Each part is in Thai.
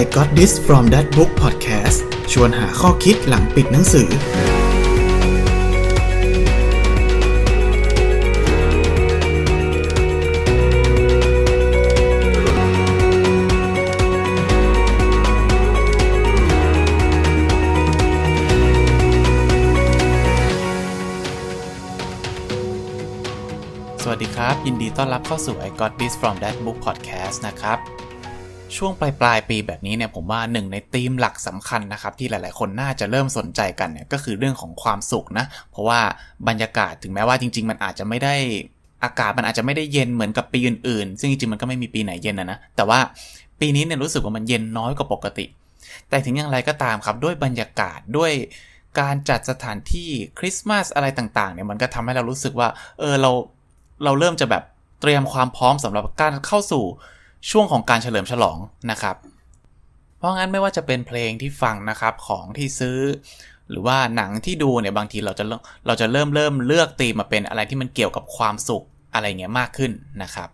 I got this from that book podcast ชวนหาข้อคิดหลังปิดหนังสือ สวัสดีครับ ยินดีต้อนรับเข้าสู่ I Got This from That Book Podcast นะครับ ช่วงปลายปลายปีแบบนี้เนี่ยผมว่าหนึ่งในธีมหลักสำคัญนะครับที่หลาย ๆ คนน่าจะเริ่มสนใจกันเนี่ยก็คือเรื่องของความสุขนะ เพราะว่าบรรยากาศถึงแม้ว่าจริง ๆ มันอาจจะไม่ได้อากาศมันอาจจะไม่ได้เย็นเหมือนกับปีอื่น ๆ ซึ่งจริง ๆ มันก็ไม่มีปีไหนเย็นนะนะ แต่ว่าปีนี้เนี่ยรู้สึกว่ามันเย็นน้อยกว่าปกติ แต่ถึงอย่างไรก็ตามครับด้วยบรรยากาศด้วยการจัดสถานที่คริสต์มาสอะไรต่างๆเนี่ยมันก็ทำให้เรารู้สึกว่าเออเราเราเริ่มจะแบบเตรียมความพร้อมสำหรับการเข้าสู่ ช่วงของการเฉลิมฉลองนะครับ เพราะงั้นไม่ว่าจะเป็นเพลงที่ฟังนะครับของที่ซื้อ หรือว่าหนังที่ดูเนี่ยบางทีเราจะเริ่มเราจะเริ่มเริ่มเลือกตีมมาเป็นอะไรที่มันเกี่ยวกับความสุขอะไรเงี้ยมากขึ้นนะครับ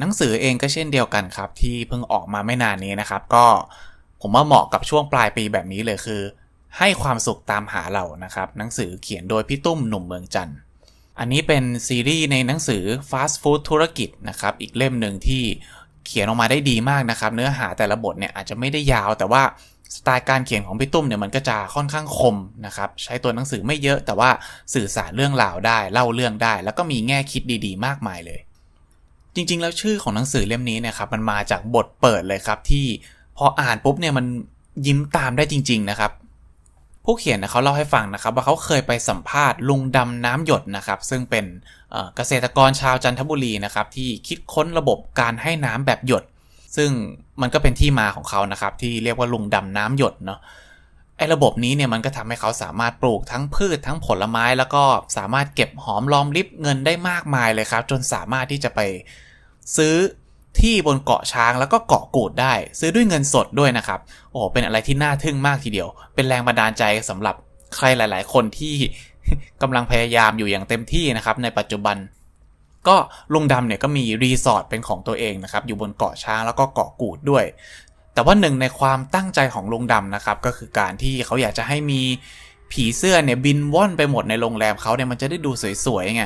หนังสือเองก็เช่นเดียวกันครับ ที่เพิ่งออกมาไม่นานนี้นะครับ ก็ผมว่าเหมาะกับช่วงปลายปีแบบนี้เลยคือ ให้ความสุขตามหาเรานะครับ หนังสือเขียนโดยพี่ตุ้มหนุ่มเมืองจันทร์อันนี้เป็นซีรีส์ในหนังสือ Fast Food ธุรกิจนะครับ อีกเล่มหนึ่งที่ เขียนออกมาได้ดีมากนะครับ เนื้อหาแต่ละบทเนี่ยอาจจะไม่ได้ยาว แต่ว่าสไตล์การเขียนของพี่ตุ้มเนี่ยมันก็จะค่อนข้างคมนะครับ ใช้ตัวหนังสือไม่เยอะแต่ว่าสื่อสารเรื่องราวได้เล่าเรื่องได้ แล้วก็มีแง่คิดดีๆ มากมายเลย จริงๆ แล้วชื่อของหนังสือเล่มนี้นี่ยครับมันมาจากบทเปิดเลยครับที่พออ่านปุ๊บเนี่ยมันยิ้มตามได้จริง ๆ นะครับ ผู้เขียนนะเขาเล่าให้ฟังนะครับว่าเขาเคยไปสัมภาษณ์ลุงดำน้ำหยดนะครับ ซึ่งเป็นเกษตรกรชาวจันทบุรีนะครับที่คิดค้นระบบการให้น้ำแบบหยด ซึ่งมันก็เป็นที่มาของเขานะครับที่เรียกว่าลุงดำน้ำหยดเนาะไอ้ระบบนี้เนี่ยมันก็ทำให้เขาสามารถปลูกทั้งพืชทั้งผลไม้ แล้วก็สามารถเก็บหอมรอมริบเงินได้มากมายเลยครับ จนสามารถที่จะไปซื้อ ที่บนเกาะช้างแล้วก็เกาะกูดได้ ซื้อด้วยเงินสดด้วยนะครับ โอ้เป็นอะไรที่น่าทึ่งมากทีเดียว เป็นแรงบันดาลใจสำหรับใครหลาย ๆ คนที่กำลังพยายามอยู่อย่างเต็มที่นะครับในปัจจุบัน ก็ลุงดำเนี่ยก็มีรีสอร์ทเป็นของตัวเองนะครับ อยู่บนเกาะช้างแล้วก็เกาะกูดด้วย แต่ว่าหนึ่งในความตั้งใจของลุงดำนะครับ ก็คือการที่เขาอยากจะให้มีผีเสื้อเนี่ยบินว่อนไปหมดในโรงแรมเขาเนี่ยมันจะได้ดูสวยๆไง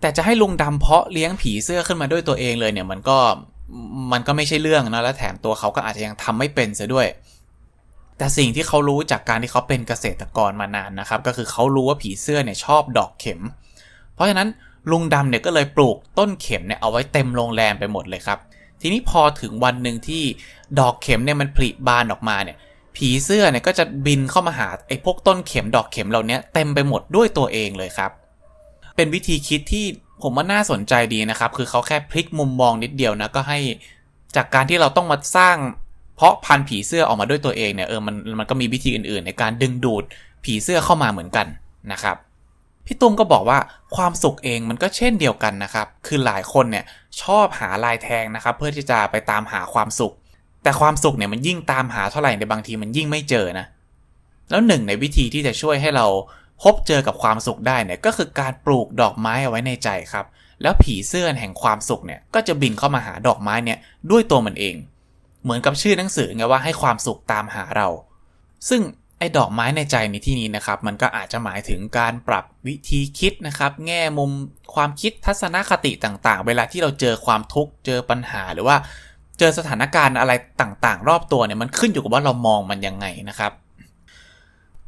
แต่จะให้ลุงดำเพาะเลี้ยงผีเสื้อขึ้นมาด้วยตัวเองเลยเนี่ยมันก็มันก็ไม่ใช่เรื่องนะและแถมตัวเขาก็อาจจะยังทำไม่เป็นซะด้วย แต่สิ่งที่เขารู้จากการที่เขาเป็นเกษตรกรมานานนะครับ ก็คือเขารู้ว่าผีเสื้อเนี่ยชอบดอกเข็ม เพราะฉะนั้นลุงดำเนี่ยก็เลยปลูกต้นเข็มเนี่ยเอาไว้เต็มโรงแรมไปหมดเลยครับ ทีนี้พอถึงวันหนึ่งที่ดอกเข็มเนี่ยมันผลิบานออกมาเนี่ย ผีเสื้อเนี่ยก็จะบินเข้ามาหาไอ้พวกต้นเข็มดอกเข็มเหล่านี้เต็มไปหมดด้วยตัวเองเลยครับ เป็นวิธีคิดที่ผมว่าน่าสนใจดีนะครับ คือเขาแค่พลิกมุมมองนิดเดียวนะ ก็ให้จากการที่เราต้องมาสร้าง เพาะพันธุ์ผีเสื้อออกมาด้วยตัวเองเนี่ยเออมันมันก็มีวิธีอื่นๆ ในการดึงดูดผีเสื้อเข้ามาเหมือนกันนะครับพี่ตุ้มก็บอกว่าความสุขเองมันก็เช่นเดียวกันนะครับ คือหลายคนเนี่ยชอบหาลายแทงนะครับ เพื่อที่จะไปตามหาความสุข แต่ความสุขเนี่ยมันยิ่งตามหาเท่าไหร่ในบางทีมันยิ่งไม่เจอนะ แล้วหนึ่งในวิธีที่จะช่วยให้เรา พบเจอกับความสุขได้เนี่ยก็คือการปลูกดอกไม้เอาไว้ในใจครับ แล้วผีเสื้อแห่งความสุขเนี่ยก็จะบินเข้ามาหาดอกไม้เนี่ยด้วยตัวมันเอง เหมือนกับชื่อหนังสือไงว่าให้ความสุขตามหาเรา ซึ่งไอ้ดอกไม้ในใจในที่นี้นะครับ มันก็อาจจะหมายถึงการปรับวิธีคิดนะครับ แง่มุมความคิดทัศนคติต่างๆ เวลาที่เราเจอความทุกข์เจอปัญหาหรือว่า เจอสถานการณ์อะไรต่างๆ รอบตัวเนี่ยมันขึ้นอยู่กับว่าเรามองมันยังไงนะครับ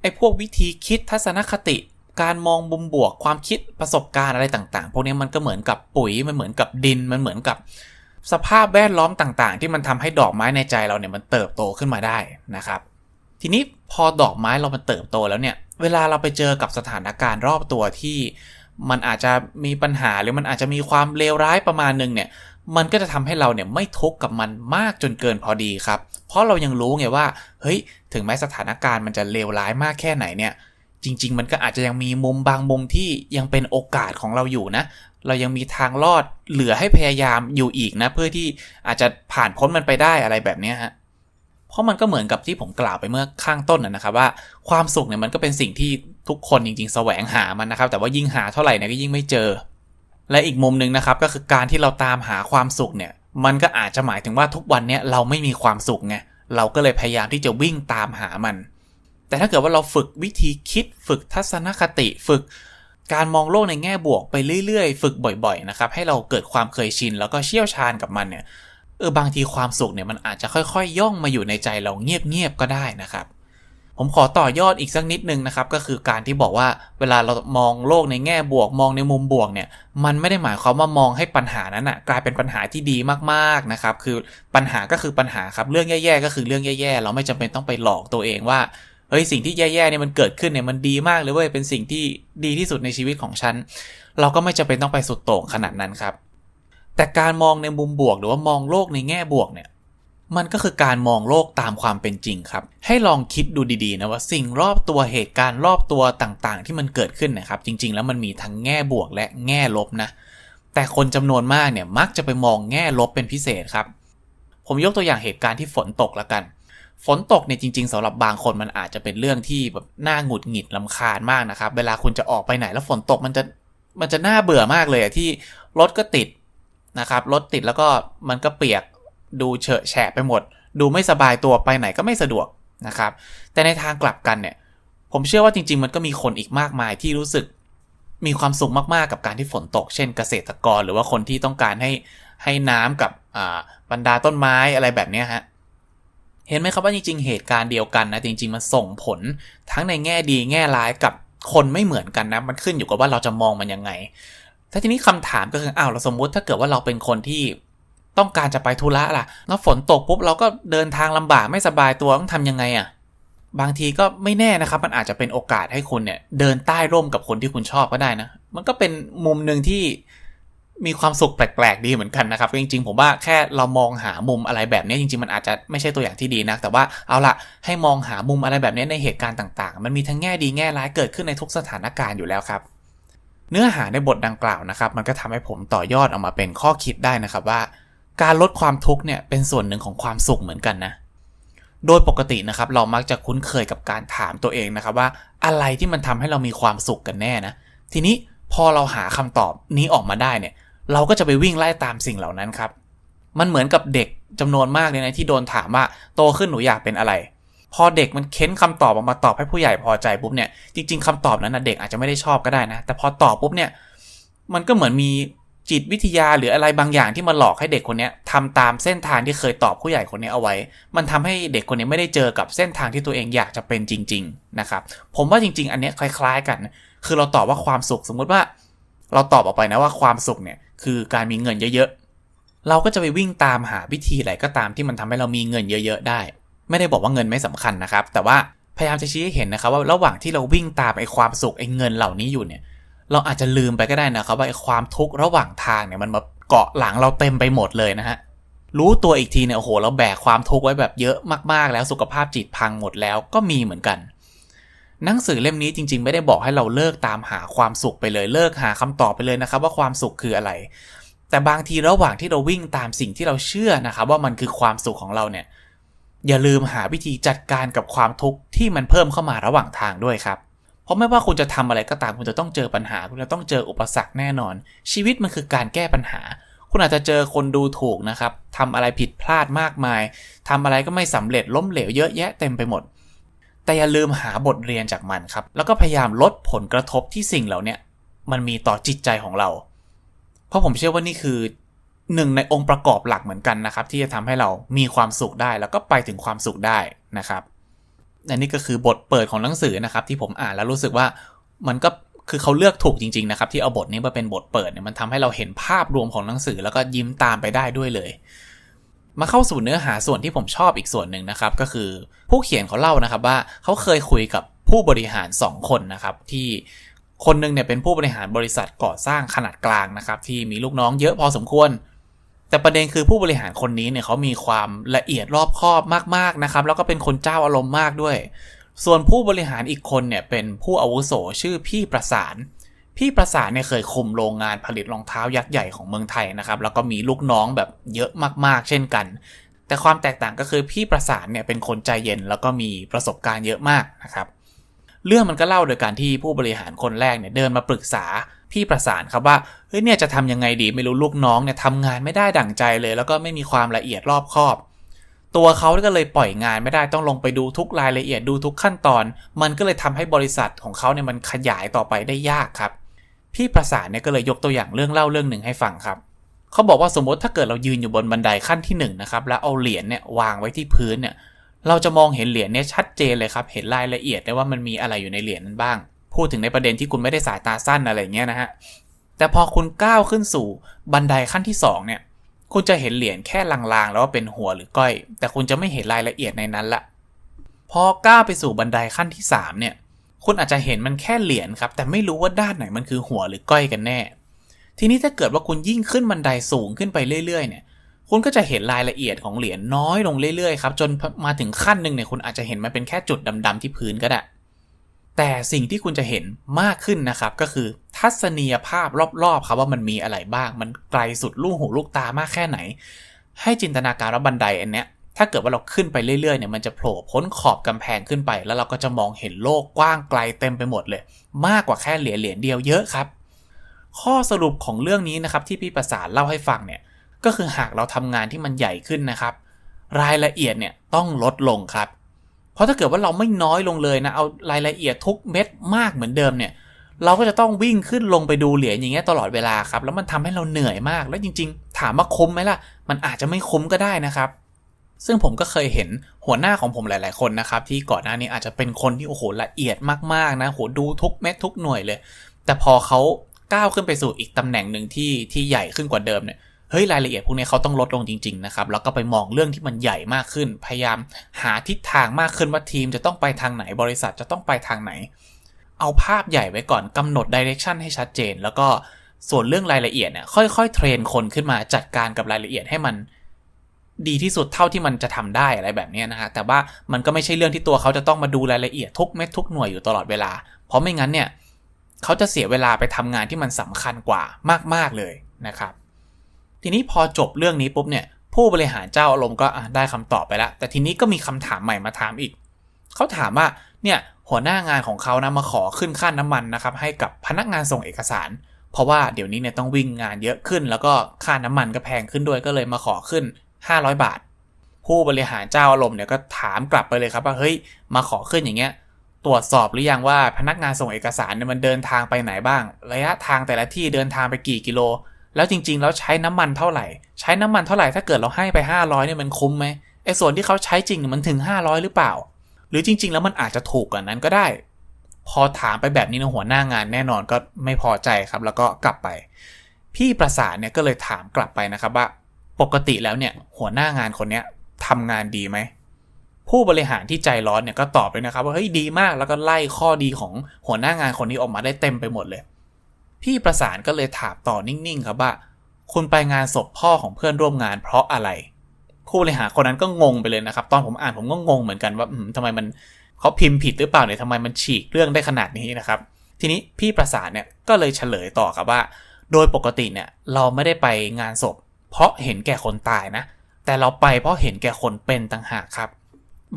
อ้พวกวิธีคิดทัศนคติ การมองมุมบวกความคิดประสบการณ์อะไรต่างๆ พวกนี้มันก็เหมือนกับปุ๋ยมันเหมือนกับดินมันเหมือนกับสภาพแวดล้อมต่างๆ ที่มันทำให้ดอกไม้ในใจเราเนี่ยมันเติบโตขึ้นมาได้นะครับ ทีนี้พอดอกไม้เรามันเติบโตแล้วเนี่ย เวลาเราไปเจอกับสถานการณ์รอบตัวที่มันอาจจะมีปัญหาหรือมันอาจจะมีความเลวร้ายประมาณหนึงเนี่ย มันก็จะทำให้เราเนี่ยไม่ทุกข์กับมันมากจนเกินพอดีครับ เพราะเรายังรู้ไงว่า เฮ้ย ถึงแม้สถานการณ์มันจะเลวร้ายมากแค่ไหนเนี่ย จริง ๆ มันก็อาจจะยังมีมุมบางมุมที่ยังเป็นโอกาสของเราอยู่นะ เรายังมีทางรอดเหลือให้พยายามอยู่อีกนะ เพื่อที่อาจจะผ่านพ้นมันไปได้อะไรแบบนี้ฮะเพราะมันก็เหมือนกับที่ผมกล่าวไปเมื่อข้างต้นนะนะครับว่าความสุขเนี่ยมันก็เป็นสิ่งที่ทุกคนจริง ๆ แสวงหามันนะครับ แต่ว่ายิ่งหาเท่าไหร่เนี่ยก็ยิ่งไม่เจอ และอีกมุมหนึ่งนะครับก็คือการที่เราตามหาความสุขเนี่ย มันก็อาจจะหมายถึงว่าทุกวันเนี้ยเราไม่มีความสุขไงเราก็เลยพยายามที่จะวิ่งตามหามัน แต่ถ้าเกิดว่าเราฝึกวิธีคิด ฝึกทัศนคติ ฝึกการมองโลกในแง่บวกไปเรื่อยๆ ฝึกบ่อยๆนะครับให้เราเกิดความเคยชินแล้วก็เชี่ยวชาญกับมันเนี่ยเออบางทีความสุขเนี่ยมันอาจจะค่อยๆ ย่องมาอยู่ในใจเราเงียบๆก็ได้นะครับ ผมขอต่อยอดอีกสักนิดนึงนะครับ ก็คือการที่บอกว่าเวลาเรามองโลกในแง่บวก มองในมุมบวกเนี่ยมันไม่ได้หมายความว่ามองให้ปัญหานั้นนะกลายเป็นปัญหาที่ดีมากๆนะครับ คือปัญหาก็คือปัญหาครับเรื่องแย่ๆก็คือเรื่องแย่ๆ เราไม่จำเป็นต้องไปหลอกตัวเองว่าเฮ้ยสิ่งที่แย่ๆเนี่ยมันเกิดขึ้นเนี่ยมันดีมากเลยเว้ยเป็นสิ่งที่ดีที่สุดในชีวิตของฉันเราก็ไม่จำเป็นต้องไปสุดโต่งขนาดนั้นครับ แต่การมองในมุมบวกหรือว่ามองโลกในแง่บวกเนี่ย มันก็คือการมองโลกตามความเป็นจริงครับ ให้ลองคิดดูดีๆนะว่าสิ่งรอบตัวเหตุการณ์รอบตัวต่างๆ ที่มันเกิดขึ้นนะครับ จริง ๆ แล้วมันมีทั้งแง่บวกและแง่ลบนะ แต่คนจำนวนมากเนี่ยมักจะไปมองแง่ลบเป็นพิเศษครับ ผมยกตัวอย่างเหตุการณ์ที่ฝนตกล้วกัน ฝนตกเนี่ยจริง ๆสำหรับบางคนมันอาจจะเป็นเรื่องที่แบบน่าหงุดหงิดลำคาญมากนะครับ เวลาคุณจะออกไปไหนแล้วฝนตกมันจะมันจะน่าเบื่อมากเลยที่รถก็ติดนะครับรถติดแล้วก็มันก็เปียก ดูเฉอะแฉะไปหมด ดูไม่สบายตัวไปไหนก็ไม่สะดวกนะครับ แต่ในทางกลับกันเนี่ย ผมเชื่อว่าจริง ๆ มันก็มีคนอีกมากมายที่รู้สึกมีความสุขมากๆกับการที่ฝนตก เช่นเกษตรกรหรือว่าคนที่ต้องการให้ให้น้ำกับบรรดาต้นไม้อะไรแบบนี้ฮะ เห็นไหมครับว่าจริง ๆ เหตุการณ์เดียวกันนะจริง ๆ มันส่งผลทั้งในแง่ดีแง่ร้ายกับคนไม่เหมือนกันนะ มันขึ้นอยู่กับว่าเราจะมองมันยังไง ถ้าทีนี้คำถามก็คืออ้าวเราสมมุติถ้าเกิดว่าเราเป็นคนที่ ต้องการจะไปธุระล่ะ แล้วฝนตกปุ๊บเราก็เดินทางลำบากไม่สบายตัวต้องทำยังไงอะ่ะ บางทีก็ไม่แน่นะครับ มันอาจจะเป็นโอกาสให้คุณเนี่ย เดินใต้ร่มกับคนที่คุณชอบก็ได้นะ มันก็เป็นมุมหนึ่งที่มีความสุขแปลกๆดีเหมือนกันนะครับ จริงๆ ผมว่าแค่เรามองหามุมอะไรแบบนี้จริงๆ มันอาจจะไม่ใช่ตัวอย่างที่ดีนะแต่ว่าเอาละให้มองหามุมอะไรแบบนี้ในเหตุการณ์ต่างๆ มันมีทั้งแง่ดีแง่ร้ายเกิดขึ้นในทุกสถานการณ์อยู่แล้วครับ เนื้อหาในบทดังกล่าวนะครับ มันก็ทำให้ผมต่อยอดออกมาเป็นข้อคิดได้นะครับว่า การลดความทุกข์เนี่ยเป็นส่วนหนึ่งของความสุขเหมือนกันนะ โดยปกตินะครับ เรามักจะคุ้นเคยกับการถามตัวเองนะครับว่าอะไรที่มันทำให้เรามีความสุขกันแน่นะ ทีนี้พอเราหาคำตอบนี้ออกมาได้เนี่ย เราก็จะไปวิ่งไล่ตามสิ่งเหล่านั้นครับ มันเหมือนกับเด็กจำนวนมากเลยนะที่โดนถามว่าโตขึ้นหนูอยากเป็นอะไร พอเด็กมันเค้นคำตอบออกมาตอบให้ผู้ใหญ่พอใจปุ๊บเนี่ยจริง ๆคำตอบนั้นนะเด็กอาจจะไม่ได้ชอบก็ได้นะ แต่พอตอบปุ๊บเนี่ยมันก็เหมือนมี จิตวิทยาหรืออะไรบางอย่างที่มาหลอกให้เด็กคนนี้ทำตามเส้นทางที่เคยตอบผู้ใหญ่คนนี้เอาไว้ มันทำให้เด็กคนนี้ไม่ได้เจอกับเส้นทางที่ตัวเองอยากจะเป็นจริง ๆนะครับ ผมว่าจริง ๆ อันนี้คล้าย ๆ กัน คือเราตอบว่าความสุขสมมุติว่า เราตอบออกไปนะว่าความสุขเนี่ยคือการมีเงินเยอะๆ เราก็จะไปวิ่งตามหาวิธีอะไรก็ตามที่มันทำให้เรามีเงินเยอะๆได้ ไม่ได้บอกว่าเงินไม่สำคัญนะครับ แต่ว่าพยายามจะชี้ให้เห็นนะครับว่าระหว่างที่เราวิ่งตามไอ้ความสุขไอ้เงินเหล่านี้อยู่เนี่ย เราอาจจะลืมไปก็ได้นะครับว่าความทุกข์ระหว่างทางเนี่ยมันมาเกาะหลังเราเต็มไปหมดเลยนะฮะรู้ตัวอีกทีเนี่ยโอ้โหเราแบกความทุกข์ไว้แบบเยอะมากๆ แล้วสุขภาพจิตพังหมดแล้วก็มีเหมือนกัน หนังสือเล่มนี้จริง ๆ ไม่ได้บอกให้เราเลิกตามหาความสุขไปเลยเลิกหาคำตอบไปเลยนะครับ ว่าความสุขคืออะไร แต่บางทีระหว่างที่เราวิ่งตามสิ่งที่เราเชื่อนะครับว่ามันคือความสุขของเราเนี่ยอย่าลืมหาวิธีจัดการกับความทุกข์ที่มันเพิ่มเข้ามาระหว่างทางด้วยครับ เพราะไม่ว่าคุณจะทำอะไรก็ตามคุณจะต้องเจอปัญหา คุณจะต้องเจออุปสรรคแน่นอน ชีวิตมันคือการแก้ปัญหา คุณอาจจะเจอคนดูถูกนะครับทำอะไรผิดพลาดมากมายทำอะไรก็ไม่สำเร็จล้มเหลวเยอะแยะเต็มไปหมด แต่อย่าลืมหาบทเรียนจากมันครับ แล้วก็พยายามลดผลกระทบที่สิ่งเหล่านี้มันมีต่อจิตใจของเรา เพราะผมเชื่อว่านี่คือหนึ่งในองค์ประกอบหลักเหมือนกันนะครับ ที่จะทำให้เรามีความสุขได้แล้วก็ไปถึงความสุขได้นะครับ และนี่ก็คือบทเปิดของหนังสือนะครับ ที่ผมอ่านแล้วรู้สึกว่ามันก็คือเขาเลือกถูกจริง ๆ นะครับ ที่เอาบทนี้มาเป็นบทเปิดเนี่ยมันทำให้เราเห็นภาพรวมของหนังสือ แล้วก็ยิ้มตามไปได้ด้วยเลย มาเข้าสู่เนื้อหาส่วนที่ผมชอบอีกส่วนหนึ่งนะครับ ก็คือผู้เขียนเขาเล่านะครับว่าเขาเคยคุยกับผู้บริหาร 2 คนนะครับที่คนหนึงเนี่ยเป็นผู้บริหารบริษัทก่อสร้างขนาดกลางนะครับที่มีลูกน้องเยอะพอสมควร แต่ประเด็นคือผู้บริหารคนนี้เนี่ยเขามีความละเอียดรอบคอบมากๆนะครับ แล้วก็เป็นคนเจ้าอารมณ์มากด้วย ส่วนผู้บริหารอีกคนเนี่ยเป็นผู้อาวุโสชื่อพี่ประสาน พี่ประสานเนี่ยเคยคุมโรงงานผลิตรองเท้ายักษ์ใหญ่ของเมืองไทยนะครับ แล้วก็มีลูกน้องแบบเยอะมากๆ เช่นกัน แต่ความแตกต่างก็คือพี่ประสานเนี่ยเป็นคนใจเย็นแล้วก็มีประสบการณ์เยอะมากนะครับ เรื่องมันก็เล่าโดยการที่ผู้บริหารคนแรกเนี่ยเดินมาปรึกษาพี่ประสานครับว่าเฮ้ยเนี่ยจะทำยังไงดีไม่รู้ลูกน้องเนี่ยทำงานไม่ได้ดั่งใจเลย แล้วก็ไม่มีความละเอียดรอบคอบ ตัวเขาก็เลยปล่อยงานไม่ได้ต้องลงไปดูทุกรายละเอียดดูทุกขั้นตอน มันก็เลยทำให้บริษัทของเขาเนี่ยมันขยายต่อไปได้ยากครับ พี่ประสานเนี่ยก็เลยยกตัวอย่างเรื่องเล่าเรื่องหนึ่งให้ฟังครับเขาบอกว่าสมมติถ้าเกิดเรายืนอยู่บนบันไดขั้นที่หนึ่งนะครับแล้วเอาเหรียญเนี่ยวางไว้ที่พื้นเนี่ย เราจะมองเห็นเหรียญเนี่ยชัดเจนเลยครับ เห็นรายละเอียดได้ว่ามันมีอะไรอยู่ในเหรียญนั้นบ้าง พูดถึงในประเด็นที่คุณไม่ได้สายตาสั้นอะไรเงี้ยนะฮะ แต่พอคุณก้าวขึ้นสู่บันไดขั้นที่สองเนี่ย คุณจะเห็นเหรียญแค่ลางๆ แล้วว่าเป็นหัวหรือก้อย แต่คุณจะไม่เห็นรายละเอียดในนั้นละ พอก้าวไปสู่บันไดขั้นที่สามเนี่ย คุณอาจจะเห็นมันแค่เหรียญครับ แต่ไม่รู้ว่าด้านไหนมันคือหัวหรือก้อยกันแน่ ทีนี้ถ้าเกิดว่าคุณยิ่งขึ้นบันไดสูงขึ้นไปเรื่อยๆ เนี่ย คุณก็จะเห็นรายละเอียดของเหรียญน้อยลงเรื่อยๆครับจนมาถึงขั้นหนึ่งเนี่ยคุณอาจจะเห็นมันเป็นแค่จุดดำๆที่พื้นก็ได้ แต่สิ่งที่คุณจะเห็นมากขึ้นนะครับก็คือทัศนียภาพรอบๆครับว่ามันมีอะไรบ้าง มันไกลสุดลูกหูลูกตามากแค่ไหน ให้จินตนาการว่าบันไดอันเนี้ยถ้าเกิดว่าเราขึ้นไปเรื่อยๆเนี่ยมันจะโผล่พ้นขอบกำแพงขึ้นไป แล้วเราก็จะมองเห็นโลกกว้างไกลเต็มไปหมดเลย มากกว่าแค่เหรียญเหรียญเดียวเยอะครับ ข้อสรุปของเรื่องนี้นะครับที่พี่ประสานเล่าให้ฟังเนี่ย ก็คือหากเราทำงานที่มันใหญ่ขึ้นนะครับ รายละเอียดเนี่ยต้องลดลงครับ เพราะถ้าเกิดว่าเราไม่น้อยลงเลยนะเอารายละเอียดทุกเม็ดมากเหมือนเดิมเนี่ย เราก็จะต้องวิ่งขึ้นลงไปดูเหรียญอย่างเงี้ยตลอดเวลาครับ แล้วมันทำให้เราเหนื่อยมาก แล้วจริง ๆ ถามว่าคุ้มไหมล่ะ มันอาจจะไม่คุ้มก็ได้นะครับซึ่งผมก็เคยเห็นหัวหน้าของผมหลาย ๆ คนนะครับ ที่ก่อนหน้านี้อาจจะเป็นคนที่โอ้โหละเอียดมากๆนะโหดูทุกเม็ดทุกหน่วยเลย แต่พอเขาก้าวขึ้นไปสู่อีกตำแหน่งหนึ่งที่ที่ใหญ่ขึ้นกว่าเดิมเนี่ย เฮ้ยรายละเอียดพวกนี้เขาต้องลดลงจริง ๆ นะครับ แล้วก็ไปมองเรื่องที่มันใหญ่มากขึ้น พยายามหาทิศทางมากขึ้นว่าทีมจะต้องไปทางไหนบริษัทจะต้องไปทางไหน เอาภาพใหญ่ไว้ก่อนกำหนดดิเรกชันให้ชัดเจน แล้วก็ส่วนเรื่องรายละเอียดเนี่ยค่อยๆ เทรนคนขึ้นมาจัดการกับรายละเอียดให้มันดีที่สุดเท่าที่มันจะทำได้อะไรแบบนี้นะฮะ แต่ว่ามันก็ไม่ใช่เรื่องที่ตัวเขาจะต้องมาดูรายละเอียดทุกเม็ดทุกหน่วยอยู่ตลอดเวลา เพราะไม่งั้นเนี่ยเขาจะเสียเวลาไปทำงานที่มันสำคัญกว่ามาก ๆเลยนะครับ ทีนี้พอจบเรื่องนี้ปุ๊บเนี่ยผู้บริหารเจ้าอารมณ์ก็ได้คำตอบไปแล้ว แต่ทีนี้ก็มีคำถามใหม่มาถามอีก เขาถามว่าเนี่ยหัวหน้างานของเขานะมาขอขึ้นค่าน้ำมันนะครับให้กับพนักงานส่งเอกสาร เพราะว่าเดี๋ยวนี้เนี่ยต้องวิ่งงานเยอะขึ้น แล้วก็ค่าน้ำมันก็แพงขึ้นด้วยก็เลยมาขอขึ้น 500 บาท ผู้บริหารเจ้าอารมณ์เนี่ยก็ถามกลับไปเลยครับว่าเฮ้ยมาขอขึ้นอย่างเงี้ยตรวจสอบหรือยังว่าพนักงานส่งเอกสารเนี่ยมันเดินทางไปไหนบ้าง ระยะทางแต่ละที่เดินทางไปกี่กิโล แล้วจริงๆ แล้วใช้น้ำมันเท่าไหร่ ใช้น้ำมันเท่าไหร่ถ้าเกิดเราให้ไป 500เนี่ยมันคุ้มไหมไอ้ส่วนที่เขาใช้จริงเนี่ยมันถึง 500 หรือเปล่า หรือจริง ๆ แล้วมันอาจจะถูกกว่านั้นก็ได้ พอถามไปแบบนี้นะหัวหน้างานแน่นอนก็ไม่พอใจครับ แล้วก็กลับไป พี่ประสานเนี่ยก็เลยถามกลับไปนะครับว่า ปกติแล้วเนี่ยหัวหน้างานคนเนี้ยทำงานดีไหมผู้บริหารที่ใจร้อนเนี่ยก็ตอบเลยนะครับว่าเฮ้ยดีมากแล้วก็ไล่ข้อดีของหัวหน้างานคนนี้ออกมาได้เต็มไปหมดเลย พี่ประสานก็เลยถามต่อนิ่งๆครับว่า คุณไปงานศพพ่อของเพื่อนร่วมงานเพราะอะไรผู้บริหารคนนั้นก็งงไปเลยนะครับ ตอนผมอ่านผมก็งงเหมือนกันว่าอืมทำไมมันเขาพิมพ์ผิดหรือเปล่าเนี่ยทำไมมันฉีกเรื่องได้ขนาดนี้นะครับ ทีนี้พี่ประสานเนี่ยก็เลยเฉลยต่อครับว่า โดยปกติเนี่ยเราไม่ได้ไปงานศพ เพราะเห็นแก่คนตายนะ แต่เราไปเพราะเห็นแก่คนเป็นต่างหากครับ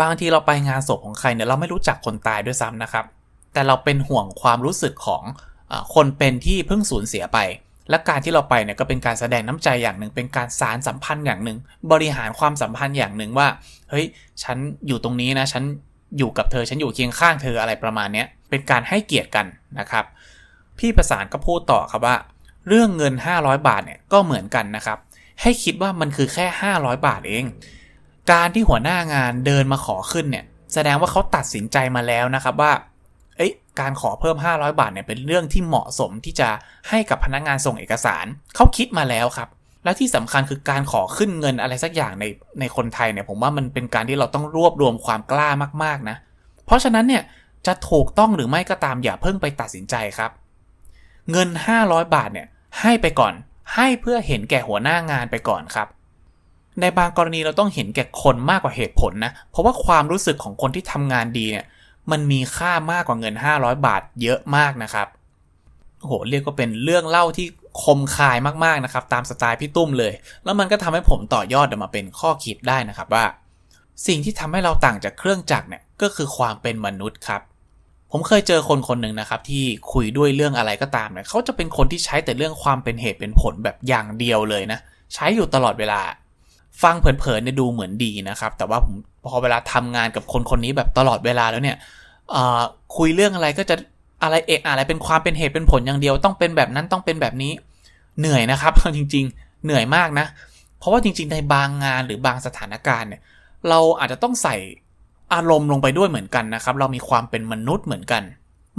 บางทีเราไปงานศพของใครเนี่ยเราไม่รู้จักคนตายด้วยซ้ำนะครับ แต่เราเป็นห่วงความรู้สึกของ คนเป็นที่เพิ่งสูญเสียไป และการที่เราไปเนี่ยก็เป็นการแสดงน้ำใจอย่างหนึ่ง เป็นการสารสัมพันธ์อย่างหนึ่ง บริหารความสัมพันธ์อย่างหนึ่งว่า เฮ้ย ฉันอยู่ตรงนี้นะ ฉันอยู่กับเธอ ฉันอยู่เคียงข้างเธออะไรประมาณเนี้ยเป็นการให้เกียรติกันนะครับ พี่ประสานก็พูดต่อครับว่า เรื่องเงิน 500 บาทเนี่ยก็เหมือนกันนะครับ ให้คิดว่ามันคือแค่ 500 บาทเอง การที่หัวหน้างานเดินมาขอขึ้นเนี่ย แสดงว่าเขาตัดสินใจมาแล้วนะครับว่า การขอเพิ่ม 500 บาทเนี่ยเป็นเรื่องที่เหมาะสมที่จะให้กับพนักงานส่งเอกสารเขาคิดมาแล้วครับแล้วที่สำคัญคือการขอขึ้นเงินอะไรสักอย่างในในคนไทยเนี่ยผมว่ามันเป็นการที่เราต้องรวบรวมความกล้ามากๆนะ เพราะฉะนั้นเนี่ยจะถูกต้องหรือไม่ก็ตามอย่าเพิ่งไปตัดสินใจครับ เงิน 500 บาทเนี่ยให้ไปก่อน ให้เพื่อเห็นแก่หัวหน้างานไปก่อนครับ ในบางกรณีเราต้องเห็นแก่คนมากกว่าเหตุผลนะ เพราะว่าความรู้สึกของคนที่ทำงานดีเนี่ย มันมีค่ามากกว่าเงิน 500 บาทเยอะมากนะครับโหเรียกว่าเป็นเรื่องเล่าที่คมคายมากๆนะครับ ตามสไตล์พี่ตุ้มเลย แล้วมันก็ทำให้ผมต่อยอดออกมาเป็นข้อคิดได้นะครับว่า สิ่งที่ทำให้เราต่างจากเครื่องจักรเนี่ยก็คือความเป็นมนุษย์ครับผมเคยเจอคนคนหนึ่งนะครับที่คุยด้วยเรื่องอะไรก็ตามเนี่ยเขาจะเป็นคนที่ใช้แต่เรื่องความเป็นเหตุเป็นผลแบบอย่างเดียวเลยนะ ใช้อยู่ตลอดเวลา ฟังเผินๆเนี่ยดูเหมือนดีนะครับ แต่ว่าผมพอเวลาทำงานกับคนคนนี้แบบตลอดเวลาแล้วเนี่ย คุยเรื่องอะไรก็จะอะไรเอะอะไรเป็นความเป็นเหตุเป็นผลอย่างเดียว ต้องเป็นแบบนั้นต้องเป็นแบบนี้เหนื่อยนะครับจริง ๆ เหนื่อยมากนะ เพราะว่าจริง ๆ ในบางงานหรือบางสถานการณ์เนี่ย เราอาจจะต้องใส่อารมณ์ลงไปด้วยเหมือนกันนะครับ เรามีความเป็นมนุษย์เหมือนกัน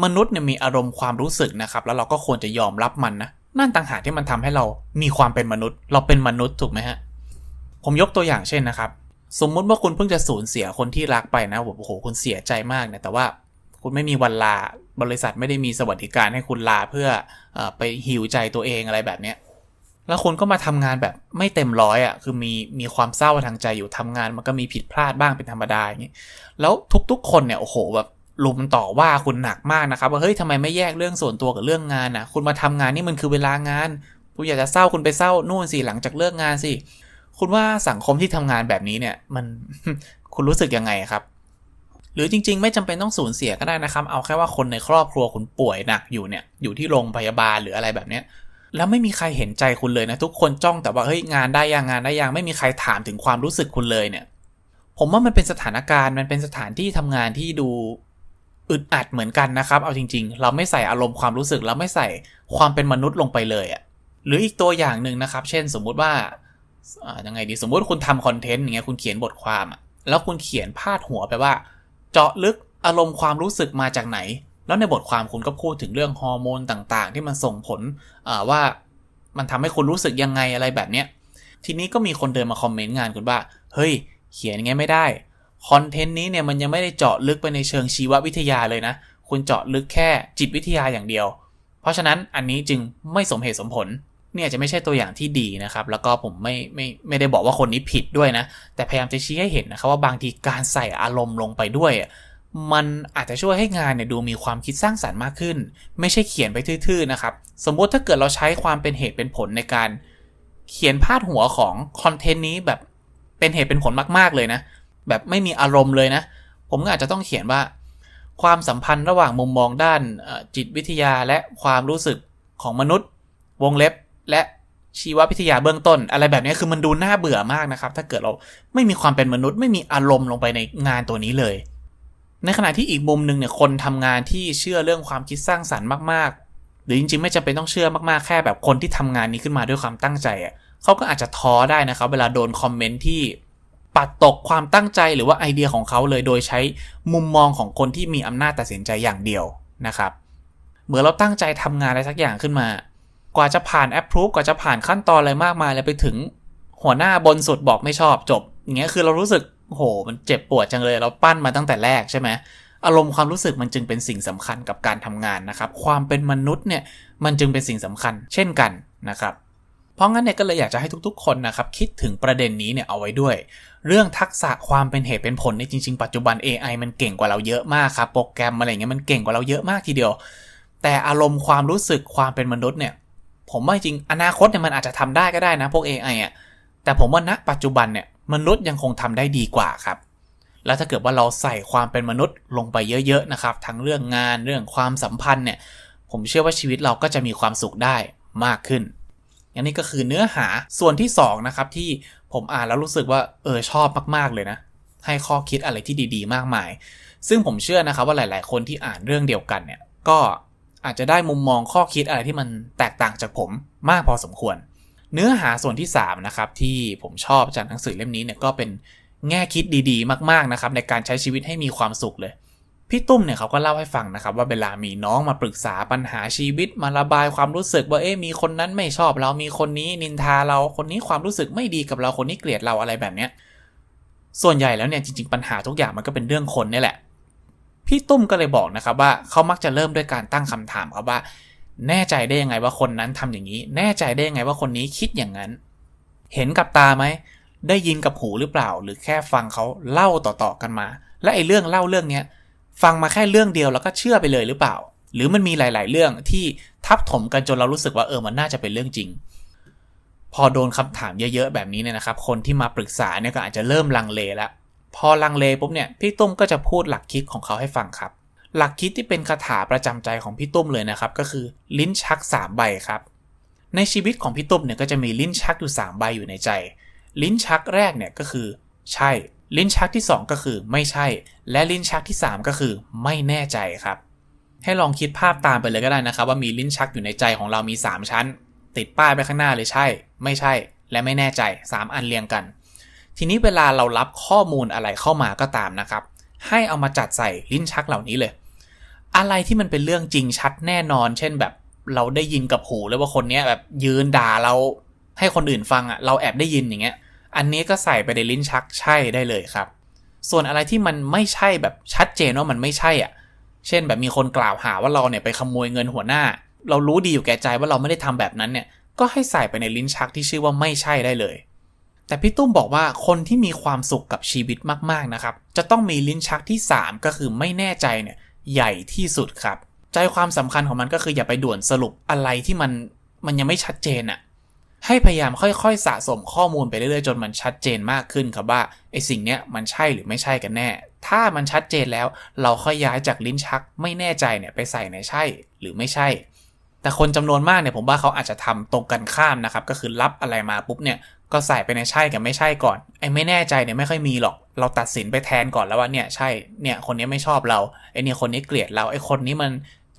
มนุษย์เนี่ยมีอารมณ์ความรู้สึกนะครับ แล้วเราก็ควรจะยอมรับมันนะนั่นต่างหากที่มันทำให้เรามีความเป็นมนุษย์ เราเป็นมนุษย์ถูกไหมฮะผมยกตัวอย่างเช่นนะครับ สมมุติว่าคุณเพิ่งจะสูญเสียคนที่รักไปนะโอ้โหคุณเสียใจมากเนี่ยแต่ว่าคุณไม่มีวันลา บริษัทไม่ได้มีสวัสดิการให้คุณลาเพื่ออไปหิวใจตัวเองอะไรแบบเนี้ยแล้วคุณก็มาทำงานแบบไม่เต็มร้อยอะ คือมีมีความเศร้าทางใจอยู่ทำงาน มันก็มีผิดพลาดบ้างเป็นธรรมดาอย่างนี้ แล้วทุกๆ คนเนี่ยโอ้โหแบบลุมต่อว่าคุณหนักมากนะครับว่าเฮ้ยทำไมไม่แยกเรื่องส่วนตัวกับเรื่องงานอะ คุณมาทำงานนี่มันคือเวลางานคุณอยากจะเศร้าคุณไปเศร้านู่นสิหลังจากเลิกงานสิ คุณว่าสังคมที่ทำงานแบบนี้เนี่ยมันคุณรู้สึกยังไงครับ หรือจริง ๆ ไม่จำเป็นต้องสูญเสียก็ได้นะครับ เอาแค่ว่าคนในครอบครัวคุณป่วยหนักอยู่เนี่ยอยู่ที่โรงพยาบาลหรืออะไรแบบเนี้ยแล้วไม่มีใครเห็นใจคุณเลยนะ ทุกคนจ้องแต่ว่าเฮ้ยงานได้ยังงานได้ยังไม่มีใครถามถึงความรู้สึกคุณเลยเนี่ย ผมว่ามันเป็นสถานการณ์มันเป็นสถานที่ทำงานที่ดูอึดอัดเหมือนกันนะครับ เอาจริง ๆ เราไม่ใส่อารมณ์ความรู้สึกเราไม่ใส่ความเป็นมนุษย์ลงไปเลยอะหรืออีกตัวอย่างหนึ่งนะครับ เช่นสมมุติว่า ยังไงดีสมมุติคุณทำคอนเทนต์อย่างเงี้ยคุณเขียนบทความอะแล้วคุณเขียนพาดหัวไปว่า เจาะลึกอารมณ์ความรู้สึกมาจากไหน แล้วในบทความคุณก็พูดถึงเรื่องฮอร์โมนต่างๆ ที่มันส่งผลว่ามันทำให้คุณรู้สึกยังไงอะไรแบบเนี้ย ทีนี้ก็มีคนเดินมาคอมเมนต์งานคุณว่า เฮ้ย เขียนยังไงไม่ได้ คอนเทนต์นี้เนี่ยมันยังไม่ได้เจาะลึกไปในเชิงชีววิทยาเลยนะ คุณเจาะลึกแค่จิตวิทยาอย่างเดียว เพราะฉะนั้นอันนี้จึงไม่สมเหตุสมผล เนี่ยจะไม่ใช่ตัวอย่างที่ดีนะครับ แล้วก็ผมไม่ไม่ไม่ได้บอกว่าคนนี้ผิดด้วยนะ แต่พยายามจะชี้ให้เห็นนะครับว่าบางทีการใส่อารมณ์ลงไปด้วยมันอาจจะช่วยให้งานเนี่ยดูมีความคิดสร้างสารรค์มากขึ้น ไม่ใช่เขียนไปทื่อๆนะครับ สมมติถ้าเกิดเราใช้ความเป็นเหตุเป็นผลในการ เขียนพาดหัวของคอนเทนต์นี้แบบเป็นเหตุเป็นผลมากๆเลยนะ แบบไม่มีอารมณ์เลยนะ ผมก็อาจจะต้องเขียนว่า ความสัมพันธ์ระหว่างมุมมองด้านจิตวิทยาและความรู้สึกของมนุษย์ วงเล็บ และชีววิทยาเบื้องต้น อะไรแบบนี้คือมันดูน่าเบื่อมากนะครับ ถ้าเกิดเราไม่มีความเป็นมนุษย์ ไม่มีอารมณ์ลงไปในงานตัวนี้เลย ในขณะที่อีกมุมหนึ่งเนี่ยคนทำงานที่เชื่อเรื่องความคิดสร้างสรรค์มากๆ หรือจริงๆ ไม่จำเป็นต้องเชื่อมากๆแค่แบบคนที่ทำงานนี้ขึ้นมาด้วยความตั้งใจอะเขาก็อาจจะท้อได้นะครับ เวลาโดนคอมเมนต์ที่ปัดตกความตั้งใจหรือว่าไอเดียของเขาเลยโดยใช้มุมมองของคนที่มีอำนาจตัดสินใจอย่างเดียวนะครับเมื่อเราตั้งใจทำงานอะไรสักอย่างขึ้นมา กว่าจะผ่านแอปพรูฟกว่าจะผ่านขั้นตอนอะไรมากมายแล้วไปถึงหัวหน้าบนสุดบอกไม่ชอบจบอย่างเงี้ยคือเรารู้สึกโหมันเจ็บปวดจังเลย เราปั้นมาตั้งแต่แรกใช่ไหมอารมณ์ความรู้สึกมันจึงเป็นสิ่งสำคัญกับการทำงานนะครับ ความเป็นมนุษย์เนี่ยมันจึงเป็นสิ่งสำคัญ เช่นกันนะครับ เพราะงั้นเนี่ยก็เลยอยากจะให้ทุกๆ คนนะครับคิดถึงประเด็นนี้เนี่ยเอาไว้ด้วย เรื่องทักษะความเป็นเหตุเป็นผลในจริงๆปัจจุบัน AI มันเก่งกว่าเราเยอะมากครับโปรแกรมอะไรเงี้ยมันเก่งกว่าเราเยอะมากทีเดียว แต่อารมณ์ความรู้สึกความเป็นมนุษย์เนี่ย ผมว่าจริงอนาคตเนี่ยมันอาจจะทำได้ก็ได้นะพวก AI อะแต่ผมว่าณปัจจุบันเนี่ยมนุษย์ยังคงทำได้ดีกว่าครับ แล้วถ้าเกิดว่าเราใส่ความเป็นมนุษย์ลงไปเยอะๆนะครับ ทั้งเรื่องงานเรื่องความสัมพันธ์เนี่ย ผมเชื่อว่าชีวิตเราก็จะมีความสุขได้มากขึ้นอันนี้ก็คือเนื้อหาส่วนที่2นะครับที่ผมอ่านแล้วรู้สึกว่าเออชอบมากๆเลยนะ ให้ข้อคิดอะไรที่ดี ๆ มากมาย ซึ่งผมเชื่อนะครับว่าหลาย ๆ คนที่อ่านเรื่องเดียวกันเนี่ยก็ อาจจะได้มุมมองข้อคิดอะไรที่มันแตกต่างจากผมมากพอสมควร เนื้อหาส่วนที่3นะครับที่ผมชอบจากหนังสือเล่มนี้เนี่ยก็เป็นแง่คิดดีๆ มากๆนะครับในการใช้ชีวิตให้มีความสุขเลยพี่ตุ้มเนี่ยเขาก็เล่าให้ฟังนะครับว่าเวลามีน้องมาปรึกษาปัญหาชีวิตมาระบายความรู้สึกว่าเอ๊ะมีคนนั้นไม่ชอบเรามีคนนี้นินทาเราคนนี้ความรู้สึกไม่ดีกับเราคนนี้เกลียดเราอะไรแบบเนี้ยส่วนใหญ่แล้วเนี่ยจริงๆปัญหาทุกอย่างมันก็เป็นเรื่องคนนี่แหละ พี่ตุ้มก็เลยบอกนะครับว่าเขามักจะเริ่มด้วยการตั้งคำถามครับว่า แน่ใจได้ยังไงว่าคนนั้นทำอย่างนี้ แน่ใจได้ยังไงว่าคนนี้คิดอย่างนั้น เห็นกับตาไหมได้ยินกับหูหรือเปล่า หรือแค่ฟังเขาเล่าต่อๆกันมา และไอ้เรื่องเล่าเรื่องเนี้ยฟังมาแค่เรื่องเดียวแล้วก็เชื่อไปเลยหรือเปล่า หรือมันมีหลาย ๆ เรื่องที่ทับถมกันจนเรารู้สึกว่าเออมันน่าจะเป็นเรื่องจริง พอโดนคำถามเยอะ ๆ แบบนี้เนี่ยนะครับ คนที่มาปรึกษาเนี่ยก็อาจจะเริ่มลังเลแล้ว พอลังเลปุ๊บเนี่ยพี่ตุ้มก็จะพูดหลักคิดของเขาให้ฟังครับ หลักคิดที่เป็นคาถาประจำใจของพี่ตุ้มเลยนะครับ ก็คือลิ้นชัก 3 ใบครับ ในชีวิตของพี่ตุ้มเนี่ยก็จะมีลิ้นชักอยู่ 3 ใบอยู่ในใจ ลิ้นชักแรกเนี่ยก็คือ ใช่ ลิ้นชักที่ 2 ก็คือไม่ใช่ และลิ้นชักที่ 3 ก็คือไม่แน่ใจครับ ให้ลองคิดภาพตามไปเลยก็ได้นะครับ ว่ามีลิ้นชักอยู่ในใจของเรามี 3 ชั้น ติดป้ายไปข้างหน้าเลยใช่ ไม่ใช่ และไม่แน่ใจ 3 อันเรียงกัน ทีนี้เวลาเรารับข้อมูลอะไรเข้ามาก็ตามนะครับ ให้เอามาจัดใส่ลิ้นชักเหล่านี้เลย อะไรที่มันเป็นเรื่องจริงชัดแน่นอน เช่นแบบเราได้ยินกับหูเลยว่าคนนี้แบบยืนด่าเราให้คนอื่นฟังอะ่ะเราแอบได้ยินอย่างเงี้ย อันนี้ก็ใส่ไปในลิ้นชักใช่ได้เลยครับ ส่วนอะไรที่มันไม่ใช่แบบชัดเจนว่ามันไม่ใช่อะ เช่นแบบมีคนกล่าวหาว่าเราเนี่ยไปขโมยเงินหัวหน้า เรารู้ดีอยู่แก่ใจว่าเราไม่ได้ทำแบบนั้นเนี่ย ก็ให้ใส่ไปในลิ้นชักที่ชื่อว่าไม่ใช่ได้เลย แต่พี่ตุ้มบอกว่าคนที่มีความสุขกับชีวิตมากๆนะครับ จะต้องมีลิ้นชักที่ 3 ก็คือไม่แน่ใจเนี่ยใหญ่ที่สุดครับ ใจความสำคัญของมันก็คืออย่าไปด่วนสรุปอะไรที่มันมันยังไม่ชัดเจนอะให้พยายามค่อยๆ สะสมข้อมูลไปเรื่อยๆ จนมันชัดเจนมากขึ้นครับว่าไอสิ่งเนี้ยมันใช่หรือไม่ใช่กันแน่ ถ้ามันชัดเจนแล้ว เราค่อยย้ายจากลิ้นชักไม่แน่ใจเนี่ยไปใส่ในใช่หรือไม่ใช่ แต่คนจำนวนมากเนี่ยผมว่าเขาอาจจะทำตรงกันข้ามนะครับก็คือรับอะไรมาปุ๊บเนี่ย ก็ใส่ไปในใช่กับไม่ใช่ก่อนไอ้ไม่แน่ใจเนี่ยไม่ค่อยมีหรอก เราตัดสินไปแทนก่อนแล้วว่าเนี่ยใช่เนี่ยคนนี้ไม่ชอบเราไอ้เนี่ยคนนี้เกลียดเราไอ้คนนี้มัน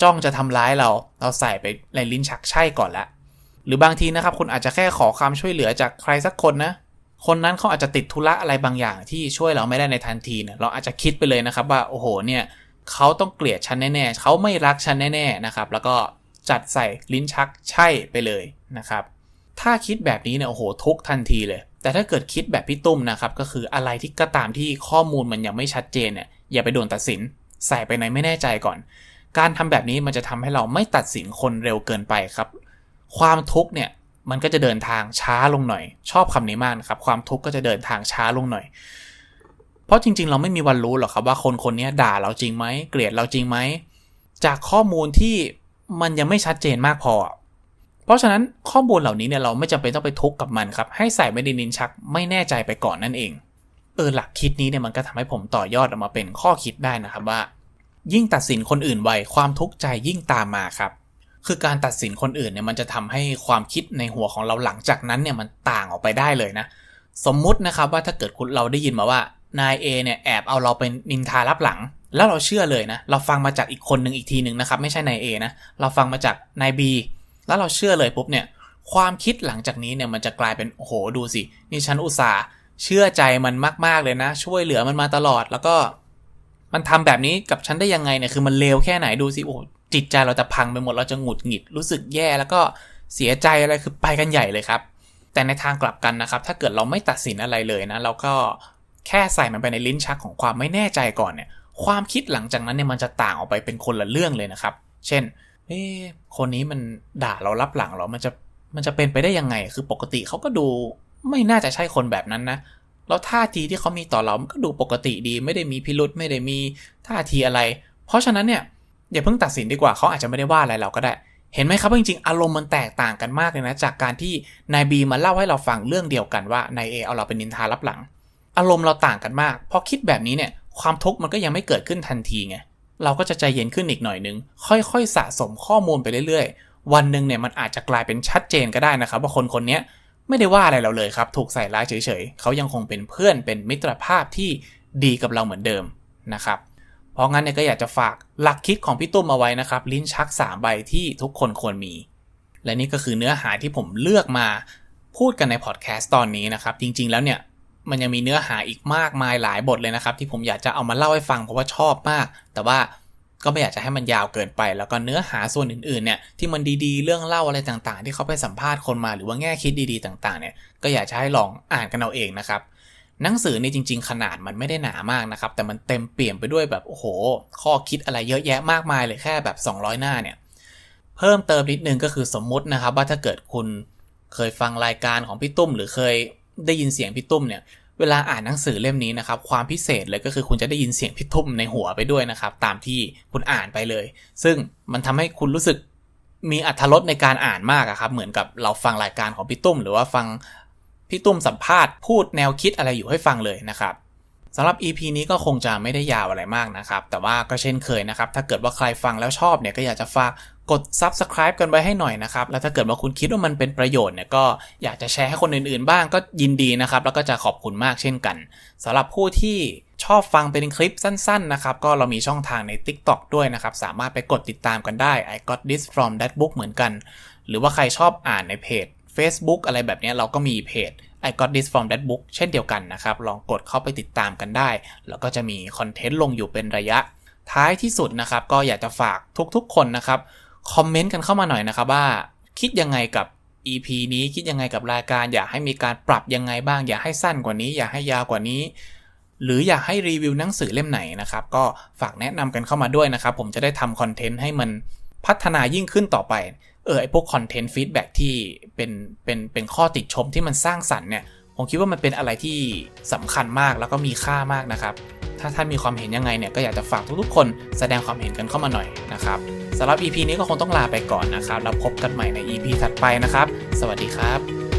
จ้องจะทำร้ายเรา เราใส่ไปในลิ้นชักใช่ก่อนละหรือบางทีนะครับคุณอาจจะแค่ขอความช่วยเหลือจากใครสักคนนะคนนั้นเขาอาจจะติดธุระอะไรบางอย่างที่ช่วยเราไม่ได้ในทันทีเนี่ยเราอาจจะคิดไปเลยนะครับว่าโอ้โหเนี่ยเขาต้องเกลียดฉันแน่ๆเขาไม่รักฉันแน่ๆนะครับแล้วก็จัดใส่ลิ้นชักใช่ไปเลยนะครับ ถ้าคิดแบบนี้เนี่ยโอ้โหทุกทันทีเลย แต่ถ้าเกิดคิดแบบพี่ตุ้มนะครับก็คืออะไรที่ก็ตามที่ข้อมูลมันยังไม่ชัดเจนเนี่ยอย่าไปโดนตัดสิน ใส่ไปในไม่แน่ใจก่อน การทำแบบนี้มันจะทำให้เราไม่ตัดสินคนเร็วเกินไปครับ ความทุกเนี่ยมันก็จะเดินทางช้าลงหน่อย ชอบคำนี้มากนะครับ ความทุกข์ก็จะเดินทางช้าลงหน่อย เพราะจริง ๆ เราไม่มีวันรู้หรอกครับว่าคนคนนี้ด่าเราจริงไหมเกลียดเราจริงไหมจากข้อมูลที่มันยังไม่ชัดเจนมากพอ ราะฉะนั้นข้อมูลเหล่านี้เนี่ยเราไม่จำเป็นต้องไปทุกข์กับมันครับ ให้ใส่ไม่ในนินชักไม่แน่ใจไปก่อนนั่นเองเออหลักคิดนี้เนี่ยมันก็ทำให้ผมต่อยอดออกมาเป็นข้อคิดได้นะครับว่า ยิ่งตัดสินคนอื่นไวความทุกข์ใจยิ่งตามมาครับ คือการตัดสินคนอื่นเนี่ยมันจะทำให้ความคิดในหัวของเราหลังจากนั้นเนี่ยมันต่างออกไปได้เลยนะ สมมุตินะครับว่าถ้าเกิดคุณเราได้ยินมาว่านายเอเนี่ยแอบเอาเราเป็นนินทารับหลัง แล้วเราเชื่อเลยนะ เราฟังมาจากอีกคนหนึ่งอีกทีหนึ่งนะครับ ไม่ใช่นายเอนะ เราฟังมาจากนายบี แล้วเราเชื่อเลยปุ๊บเนี่ยความคิดหลังจากนี้เนี่ยมันจะกลายเป็นโอ้โหดูสินี่ฉันอุตส่าห์เชื่อใจมันมาก ๆ เลยนะ ช่วยเหลือมันมาตลอด แล้วก็มันทำแบบนี้กับฉันได้ยังไงเนี่ยคือมันเลวแค่ไหนดูสิโอ้จิตใจเราจะพังไปหมดเราจะหงุดหงิดรู้สึกแย่ แล้วก็เสียใจอะไรคือไปกันใหญ่เลยครับ แต่ในทางกลับกันนะครับ ถ้าเกิดเราไม่ตัดสินอะไรเลยนะเราก็แค่ใส่มันไปในลิ้นชักของความไม่แน่ใจก่อนเนี่ยความคิดหลังจากนั้นเนี่ยมันจะต่างออกไปเป็นคนละเรื่องเลยนะครับ เช่น เอ๊คนนี้มันด่าเรารับหลังเรามันจะ มันจะเป็นไปได้ยังไง คือปกติเขาก็ดูไม่น่าจะใช่คนแบบนั้นนะ แล้วท่าทีที่เขามีต่อเรา มันก็ดูปกติดี ไม่ได้มีพิรุษไม่ได้มีท่าทีอะไร เพราะฉะนั้นเนี่ย อย่าเพิ่งตัดสินดีกว่า เขาอาจจะไม่ได้ว่าอะไรเราก็ได้ เห็นไหมครับว่าจริงๆ อารมณ์มันแตกต่างกันมากเลยนะ จากการที่นายบีมาเล่าให้เราฟังเรื่องเดียวกันว่านายเอเอาเราเป็นนินทารับหลัง อารมณ์เราต่างกันมาก พอคิดแบบนี้เนี่ย ความทุกข์มันก็ยังไม่เกิดขึ้นทันทีไง เราก็จะใจเย็นขึ้นอีกหน่อยนึง ค่อยๆ สะสมข้อมูลไปเรื่อยๆ วันหนึ่งเนี่ยมันอาจจะกลายเป็นชัดเจนก็ได้นะครับ ว่าคนคนนี้ไม่ได้ว่าอะไรเราเลยครับ ถูกใส่ร้ายเฉยๆ เขายังคงเป็นเพื่อนเป็นมิตรภาพที่ดีกับเราเหมือนเดิมนะครับ เพราะงั้นเนี่ยก็อยากจะฝากหลักคิดของพี่ตุ้มเอาไว้นะครับ ลิ้นชัก 3 ใบที่ทุกคนควรมี และนี่ก็คือเนื้อหาที่ผมเลือกมาพูดกันในพอดแคสต์ตอนนี้นะครับ จริงๆแล้วเนี่ย มันยังมีเนื้อหาอีกมากมายหลายบทเลยนะครับ ที่ผมอยากจะเอามาเล่าให้ฟังเพราะว่าชอบมาก แต่ว่าก็ไม่อยากจะให้มันยาวเกินไป แล้วก็เนื้อหาส่วนอื่นๆเนี่ยที่มันดีๆ เรื่องเล่าอะไรต่างๆ ที่เขาไปสัมภาษณ์คนมาหรือว่าแง่คิดดีๆต่างๆเนี่ยก็อยากจะให้ลองอ่านกันเอาเองนะครับหนังสือนี่จริง ๆ ขนาดมันไม่ได้หนามากนะครับ แต่มันเต็มเปี่ยมไปด้วยแบบโอ้โห ข้อคิดอะไรเยอะแยะมากมายเลยแค่แบบ 200 หน้าเนี่ยเพิ่มเติมนิดนึงก็คือสมมตินะครับ ว่าถ้าเกิดคุณเคยฟังรายการของพี่ตุ้มหรือเคย ได้ยินเสียงพี่ตุ้มเนี่ย เวลาอ่านหนังสือเล่มนี้นะครับ ความพิเศษเลยก็คือคุณจะได้ยินเสียงพี่ตุ้มในหัวไปด้วยนะครับ ตามที่คุณอ่านไปเลย ซึ่งมันทำให้คุณรู้สึกมีอัธรสในการอ่านมากครับ เหมือนกับเราฟังรายการของพี่ตุ้ม หรือว่าฟังพี่ตุ้มสัมภาษณ์พูดแนวคิดอะไรอยู่ให้ฟังเลยนะครับสำหรับ EP นี้ก็คงจะไม่ได้ยาวอะไรมากนะครับ แต่ว่าก็เช่นเคยนะครับ ถ้าเกิดว่าใครฟังแล้วชอบเนี่ยก็อยากจะฝาก กด Subscribe กันไว้ให้หน่อยนะครับ แล้วถ้าเกิดว่าคุณคิดว่ามันเป็นประโยชน์เนี่ยก็อยากจะแชร์ให้คนอื่นๆ บ้างก็ยินดีนะครับ แล้วก็จะขอบคุณมากเช่นกันสำหรับผู้ที่ชอบฟังเป็นคลิปสั้นๆนะครับ ก็เรามีช่องทางใน TikTok ด้วยนะครับ สามารถไปกดติดตามกันได้ I got this from that book เหมือนกัน หรือว่าใครชอบอ่านในเพจ Facebook อะไรแบบเนี้ยเราก็มีเพจ I got this from that book เช่นเดียวกันนะครับ ลองกดเข้าไปติดตามกันได้ แล้วก็จะมีคอนเทนต์ลงอยู่เป็นระยะ ท้ายที่สุดนะครับ ก็อยากจะฝากทุกๆคนนะครับ คอมเมนต์กันเข้ามาหน่อยนะครับว่า คิดยังไงกับ EP นี้คิดยังไงกับรายการ อยากให้มีการปรับยังไงบ้าง อยากให้สั้นกว่านี้ อยากให้ยาวกว่านี้ หรืออยากให้รีวิวหนังสือเล่มไหนนะครับ ก็ฝากแนะนำกันเข้ามาด้วยนะครับ ผมจะได้ทำคอนเทนต์ให้มันพัฒนายิ่งขึ้นต่อไป เออไอพวกคอนเทนต์ฟีดแบ็ที่เป็นเป็นเป็นข้อติชมที่มันสร้างสรรค์เนี่ยผมคิดว่ามันเป็นอะไรที่สำคัญมากแล้วก็มีค่ามากนะครับ ถ้าท่านมีความเห็นยังไงเนี่ยก็อยากจะฝากทุกๆ คนแสดงความเห็นกันเข้ามาหน่อยนะครับ สำหรับ EP นี้ก็คงต้องลาไปก่อนนะครับ แล้วพบกันใหม่ใน EP ถัดไปนะครับ สวัสดีครับ